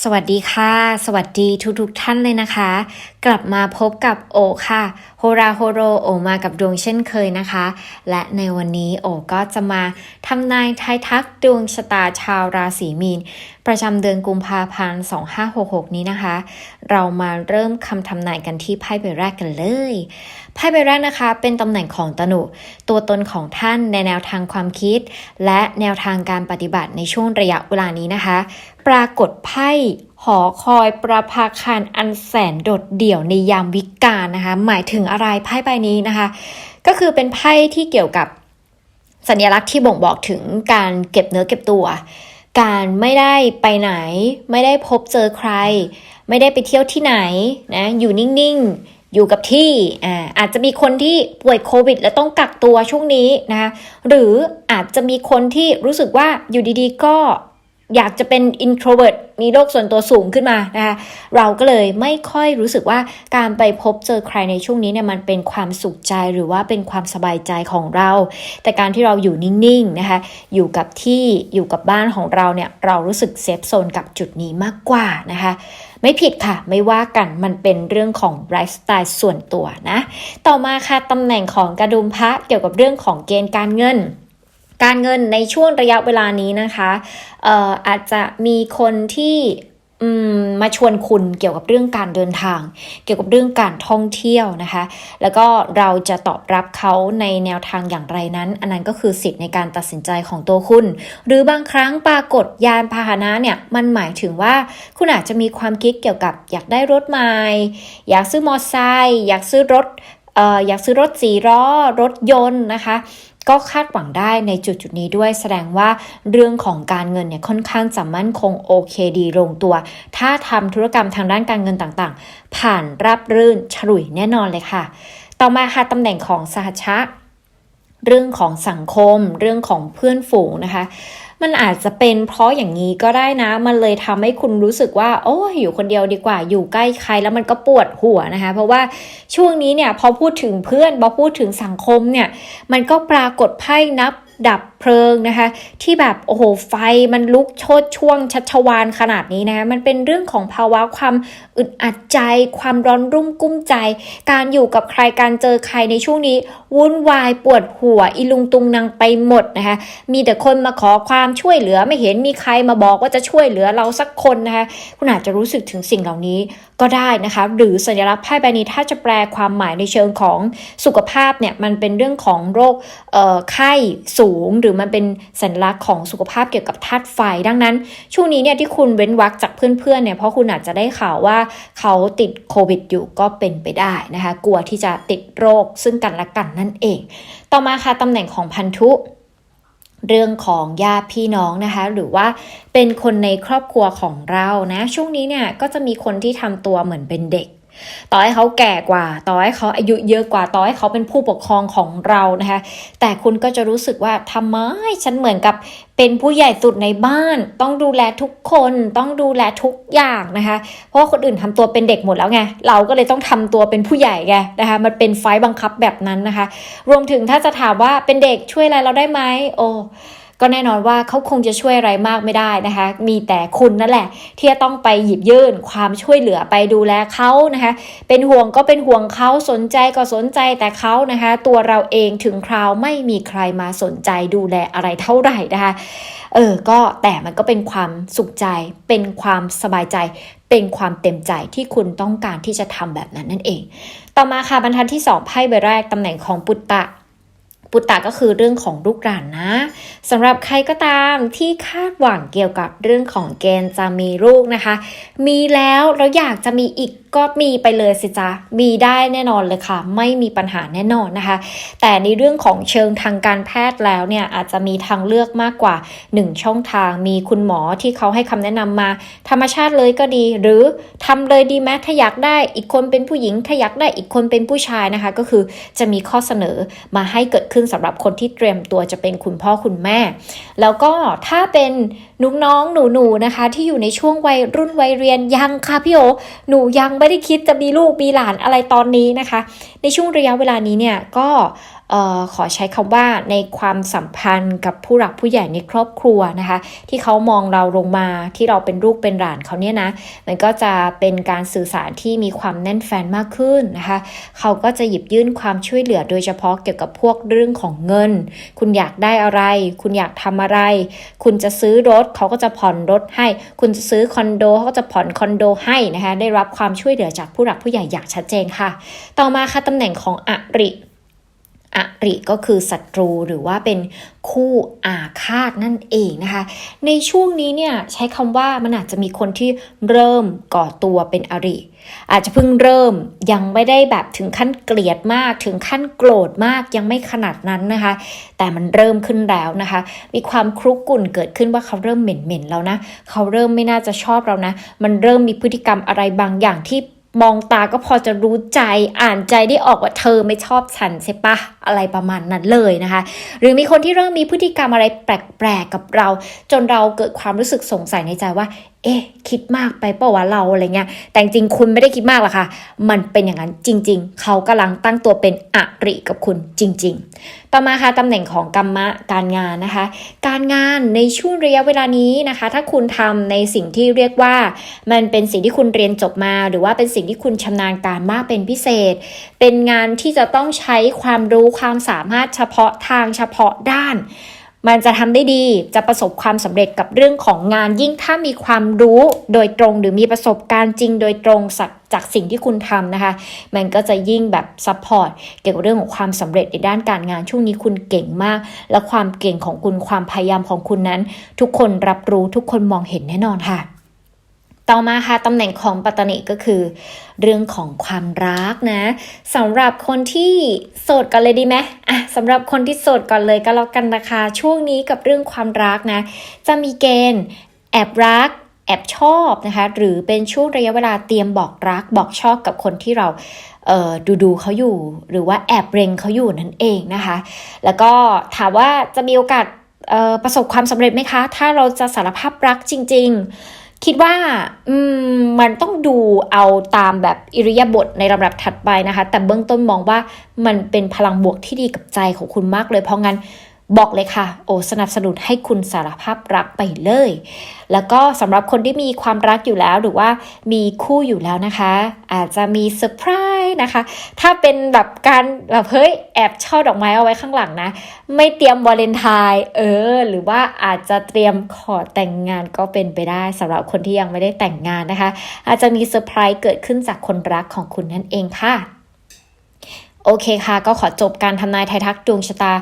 สวัสดีค่ะ สวัสดีทุกๆทท่านเลยนะคะ กลับมาพบกับโอค่ะโฮราโฮโรโอมากับดวงเช่นเคยนะคะ และในวันนี้โอก็จะมาทำนายทายทักดวงชะตาชาวราศีมีน ประจำเดือนกุมภาพันธ์2566 นี้นะคะ เรามาเริ่มคำทำนายกันที่ไพ่ใบแรกกันเลยไพ่ใบแรกนะคะ เป็นตำแหน่งของตนุตัวตนของท่านในแนวทางความคิด และแนวทางการปฏิบัติในช่วงระยะเวลานี้นะคะ ปรากฏไพ่หอคอยประภาคารอันแสนโดดเดี่ยวในยามวิกาลนะคะ หมายถึงอะไรไพ่ใบนี้นะคะ ก็คือเป็นไพ่ที่เกี่ยวกับสัญลักษณ์ที่บ่งบอกถึงการเก็บเนื้อเก็บตัว การไม่ได้ไปไหน ไม่ได้พบเจอใคร ไม่ได้ไปเที่ยวที่ไหนนะอยู่นิ่งๆ อยู่กับที่อ่าอาจจะมีคนที่ป่วยโควิด และต้องกักตัวช่วงนี้นะคะหรืออาจจะมีคนที่รู้สึกว่าอยู่ดีๆ ก็ อยากจะเป็น introvert มีโรคส่วนตัวสูงขึ้นมานะคะเราก็เลยไม่ค่อยรู้สึกว่าการไปพบเจอใครในช่วงนี้เนี่ยมันเป็นความสุขใจหรือว่าเป็นความสบายใจของเรา แต่การที่เราอยู่นิ่งๆนะคะอยู่กับที่อยู่กับบ้านของเราเนี่ยเรารู้สึกเซฟโซนกับจุดนี้มากกว่านะคะไม่ผิดค่ะ ไม่ว่ากันมันเป็นเรื่องของไลฟ์สไตล์ส่วนตัวนะ ต่อมาค่ะตำแหน่งของกระดุมพระเกี่ยวกับเรื่องของเกณฑ์การเงิน การเงินในช่วงระยะเวลานี้นะคะเอ่ออาจจะมีคนที่มาชวนคุณเกี่ยวกับเรื่องการเดินทาง เกี่ยวกับเรื่องการท่องเที่ยวนะคะ แล้วก็เราจะตอบรับเขาในแนวทางอย่างไรนั้น อันนั้นก็คือสิทธิ์ในการตัดสินใจของตัวคุณ หรือบางครั้งปรากฏยานพาหนะเนี่ยมันหมายถึงว่าคุณอาจจะมีความคิดเกี่ยวกับอยากได้รถใหม่อยากซื้อมอเตอร์ไซค์อยากซื้อรถออยากซื้อรถสีล้อรถยนต์นะคะ ก็คาดหวังได้ในจุดจุดนี้ด้วยแสดงว่าเรื่องของการเงินเนี่ยค่อนข้างจะมั่นคงโอเคดีลงตัว ถ้าทำธุรกรรมทางด้านการเงินต่างๆ ผ่านรับรื่นฉลุยแน่นอนเลยค่ะ ต่อมาค่ะตำแหน่งของสหชะเรื่องของสังคม เรื่องของเพื่อนฝูงนะคะ มันอาจจะเป็นเพราะอย่างนี้ก็ได้นะ มันเลยทำให้คุณรู้สึกว่า โอ้อยู่คนเดียวดีกว่า อยู่ใกล้ใครแล้วมันก็ปวดหัวนะคะ เพราะว่าช่วงนี้เนี่ยพอพูดถึงเพื่อนพอพูดถึงสังคมเนี่ย มันก็ปรากฏไพ่นับ ดับเพลิงนะคะ ที่แบบโอ้โหไฟมันลุกโชดช่วงชัชวานขนาดนี้นะคะมันเป็นเรื่องของภาวะความอึดอัดใจ ความร้อนรุ่มกุ้มใจ การอยู่กับใครการเจอใครในช่วงนี้ วุ่นวายปวดหัวอิลุงตุงนางไปหมดนะคะมีแต่คนมาขอความช่วยเหลือไม่เห็นมีใครมาบอกว่าจะช่วยเหลือเราสักคนนะคะคุณอาจจะรู้สึกถึงสิ่งเหล่านี้ก็ได้นะคะหรือสัญลักษณ์ไพ่ใบนี้ถ้าจะแปลความหมายในเชิงของสุขภาพเนี่ยมันเป็นเรื่องของโรคไข้สูงหรือมันเป็นสัญลักษณ์ของสุขภาพเกี่ยวกับธาตุไฟ ดังนั้น ช่วงนี้เนี่ยที่คุณเว้นวักจากเพื่อนๆเนี่ยเพราะคุณอาจจะได้ข่าวว่าเขาติดโควิดอยู่ก็เป็นไปได้นะคะ กลัวที่จะติดโรคซึ่งกันและกันนั่นเอง ต่อมาค่ะตำแหน่งของพันธุเรื่องของญาติพี่น้องนะคะ หรือว่าเป็นคนในครอบครัวของเรานะ ช่วงนี้เนี่ยก็จะมีคนที่ทำตัวเหมือนเป็นเด็ก ต่อให้เขาแก่กว่า ต่อให้เขาอายุเยอะกว่า ต่อให้เขาเป็นผู้ปกครองของเรานะคะ แต่คุณก็จะรู้สึกว่าทำไมฉันเหมือนกับเป็นผู้ใหญ่สุดในบ้าน ต้องดูแลทุกคน ต้องดูแลทุกอย่างนะคะ เพราะคนอื่นทำตัวเป็นเด็กหมดแล้วไง เราก็เลยต้องทำตัวเป็นผู้ใหญ่ไงนะคะ มันเป็นไฟบังคับแบบนั้นนะคะ รวมถึงถ้าจะถามว่าเป็นเด็กช่วยอะไรเราได้ไหมโอ้ ก็แน่นอนว่าเขาคงจะช่วยอะไรมากไม่ได้นะคะ มีแต่คุณนั่นแหละ ที่จะต้องไปหยิบยื่นความช่วยเหลือไปดูแลเขานะคะ เป็นห่วงก็เป็นห่วงเขาสนใจก็สนใจแต่เขานะคะ ตัวเราเองถึงคราวไม่มีใครมาสนใจดูแลอะไรเท่าไหร่นะคะ เออ ก็แต่มันก็เป็นความสุขใจ เป็นความสบายใจเป็นความเต็มใจที่คุณต้องการที่จะทำแบบนั้นนั่นเอง ต่อมาค่ะบรรทัดที่ 2 ไพ่ใบแรกตำแหน่งของปุตตะ ปุตตะก็คือเรื่องของลูกหลานนะสำหรับใครก็ตามที่คาดหวังเกี่ยวกับเรื่องของเกณฑ์จะมีลูกนะคะ มีแล้วเราอยากจะมีอีก ก็มีไปเลยสิจ๊ะมีได้แน่นอนเลยค่ะ ไม่มีปัญหาแน่นอนนะคะ แต่ในเรื่องของเชิงทางการแพทย์แล้วเนี่ยอาจจะมีทางเลือกมากกว่า 1 ช่องทาง มีคุณหมอที่เขาให้คำแนะนำมา ธรรมชาติเลยก็ดี หรือทำเลยดีไหมถ้าอยากได้อีกคนเป็นผู้หญิง ถ้าอยากได้อีกคนเป็นผู้ชายนะคะ ก็คือจะมีข้อเสนอมาให้เกิดขึ้นสำหรับคนที่เตรียมตัวจะเป็นคุณพ่อคุณแม่ แล้วก็ถ้าเป็นนุ้งน้องหนูหนูนะคะ ที่อยู่ในช่วงวัยรุ่นวัยเรียนยังค่ะพี่โอหนูยังไม่ได้คิดจะมีลูกมีหลานอะไรตอนนี้นะคะ ในช่วงระยะเวลานี้เนี่ยก็ ออขอใช้คำว่าในความสัมพันธ์กับผู้หลักผู้ใหญ่ในครอบครัวนะคะ ที่เขามองเราลงมาที่เราเป็นลูกเป็นหลานเขาเนี่ยนะมันก็จะเป็นการสื่อสารที่มีความแน่นแฟนมากขึ้นนะคะ เขาก็จะหยิบยื่นความช่วยเหลือโดยเฉพาะเกี่ยวกับพวกเรื่องของเงิน คุณอยากได้อะไร คุณอยากทำอะไร คุณจะซื้อรถเขาก็จะผ่อนรถให้ คุณจะซื้อคอนโดเขาก็จะผ่อนคอนโดให้นะคะได้รับความช่วยเหลือจากผู้หลักผู้ใหญ่อย่างชัดเจนค่ะ ต่อมาค่ะตำแหน่งของอริ อริก็คือศัตรูหรือว่าเป็นคู่อาฆาตนั่นเองนะคะ ในช่วงนี้เนี่ยใช้คำว่ามันอาจจะมีคนที่เริ่มก่อตัวเป็นอริ อาจจะเพิ่งเริ่มยังไม่ได้แบบถึงขั้นเกลียดมากถึงขั้นโกรธมากยังไม่ขนาดนั้นนะคะ แต่มันเริ่มขึ้นแล้วนะคะ มีความครุกกุ่นเกิดขึ้นว่าเขาเริ่มเหม็นๆแล้วนะ เขาเริ่มไม่น่าจะชอบเรานะ มันเริ่มมีพฤติกรรมอะไรบางอย่างที่มองตาก็พอจะรู้ใจอ่านใจได้ออกว่าเธอไม่ชอบฉันใช่ปะอะไรประมาณนั้นเลยนะคะ หรือมีคนที่เริ่มมีพฤติกรรมอะไรแปลกๆกับเรา จนเราเกิดความรู้สึกสงสัยในใจว่า เอ๊ะ คิดมากไปเปล่าวะเราอะไรเงี้ย แต่จริงคุณไม่ได้คิดมากหรอกค่ะ มันเป็นอย่างนั้นจริง ๆ เขากำลังตั้งตัวเป็นอริกับคุณจริง ๆ ต่อมาค่ะตำแหน่งของกรรมะการงานนะคะ การงานในช่วงระยะเวลานี้นะคะ ถ้าคุณทำในสิ่งที่เรียกว่า มันเป็นสิ่งที่คุณเรียนจบมา หรือว่าเป็นสิ่งที่คุณชำนาญการมากเป็นพิเศษ เป็นงานที่จะต้องใช้ความรู้ความสามารถเฉพาะทางเฉพาะด้าน มันจะทำได้ดีจะประสบความสำเร็จกับเรื่องของงาน ยิ่งถ้ามีความรู้โดยตรง หรือมีประสบการณ์จริงโดยตรงจากจากสิ่งที่คุณทำนะคะ มันก็จะยิ่งแบบซัพพอร์ตเกี่ยวกับเรื่องของความสำเร็จในด้านการงานช่วงนี้คุณเก่งมาก และความเก่งของคุณความพยายามของคุณนั้น ทุกคนรับรู้ทุกคนมองเห็นแน่นอนค่ะ ต่อมาค่ะตำแหน่งของปัตตนิก็คือ เรื่องของความรักนะสำหรับคนที่โสดกันเลยดีไหมอะสำหรับคนที่โสดก่อนเลยก็แล้วกันนะคะ ช่วงนี้กับเรื่องความรักนะ จะมีเกณฑ์แอบรักแอบชอบนะคะหรือเป็นช่วงระยะเวลาเตรียมบอกรักบอกชอบกับคนที่เราเออดูดูเขาอยู่ หรือว่าแอบเร็งเขาอยู่นั่นเองนะคะ แล้วก็ถามว่าจะมีโอกาสประสบความสำเร็จไหมคะ ถ้าเราจะสารภาพรักจริง ๆ คิดว่าอืมมันต้องดูเอาตามแบบอิริยาบถในลำดับถัดไปนะคะ แต่เบื้องต้นมองว่ามันเป็นพลังบวกที่ดีกับใจของคุณมากเลยเพราะงั้น บอกเลยค่ะ โอ้สนับสนุนให้คุณสารภาพรักไปเลย แล้วก็สำหรับคนที่มีความรักอยู่แล้วหรือว่ามีคู่อยู่แล้วนะคะ อาจจะมีเซอร์ไพรส์นะคะ ถ้าเป็นแบบการแบบเฮ้ยแอบช่อดอกไม้เอาไว้ข้างหลังนะ ไม่เตรียมวาเลนไทน์เออ หรือว่าอาจจะเตรียมขอแต่งงานก็เป็นไปได้สำหรับคนที่ยังไม่ได้แต่งงานนะคะ อาจจะมีเซอร์ไพรส์เกิดขึ้นจากคนรักของคุณนั่นเองค่ะ โอเคค่ะ ก็ขอจบการทำนายไทยทักดวงชะตา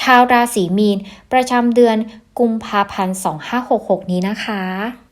ชาวราศีมีน ประจำเดือนกุมภาพันธ์ 2566 นี้นะคะ